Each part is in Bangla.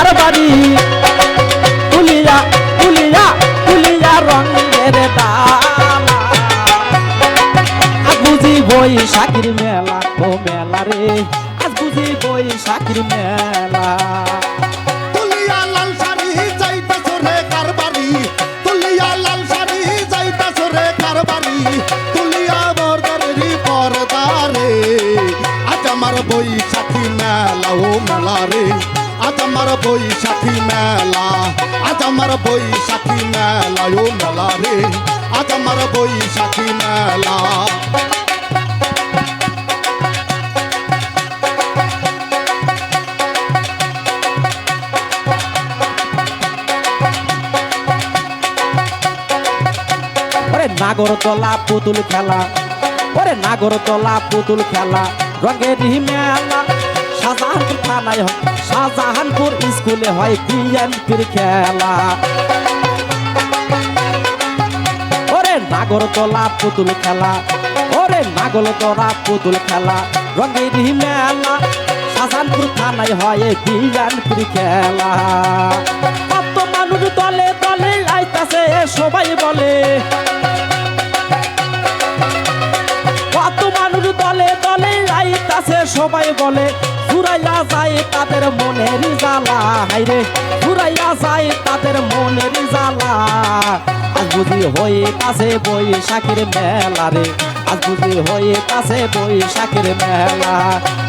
আর বাড়ি তুলিয়া তুলিয়া তুলিয়া রঙের আজ বুঝি বৈশাখীর মেলা, ও মেলা রে। আজ বুঝি বৈশাখীর মেলা। আমার বৈশাখী মেলা, ও মেলা রে। আজ আমার বৈশাখী মেলা, আজ আমার বৈশাখী মেলা, ও মেলা রে। আজ আমার বৈশাখী মেলা। নাগর তলা পুতুল খেলা, ওরে নাগর তলা পুতুল খেলা, রঙের মেলা। শাহজাহানপুর থানায় হয় শাহজাহানপুর স্কুলে হয় বিএনপির খেলা। ওরে নাগর তলা পুতুল খেলা, ওরে নাগর তলা পুতুল খেলা, রঙের মেলা শাহজাহানপুর থানায় হয় বিএনপির খেলা। কত মানুষ দলে দলে আইতাছে, সবাই বলে আইতাছে সবাই বলে ফুরাইয়া যায় তাদের মনের জ্বালা। হাইরে ফুরাইয়া যায় তাদের মনের জ্বালা। আজ বুঝি হয়ে কাছে বৈশাখের মেলা রে। আজ বুঝি হয়ে কাছে বৈশাখের মেলা।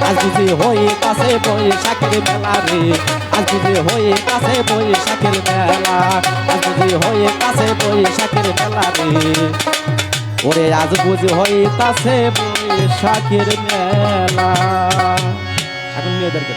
আজ বুঝি হয়ে কাছে বৈশাখের মেলা রে। আজ বুঝি হয়ে কাছে বৈশাখের মেলা। আজ বুঝি হয়ে কাছে বৈশাখের মেলা রে। ওরে, আজ বুঝ হইতাছে বৈশাখের মেলা এখন মেয়েদেরকে।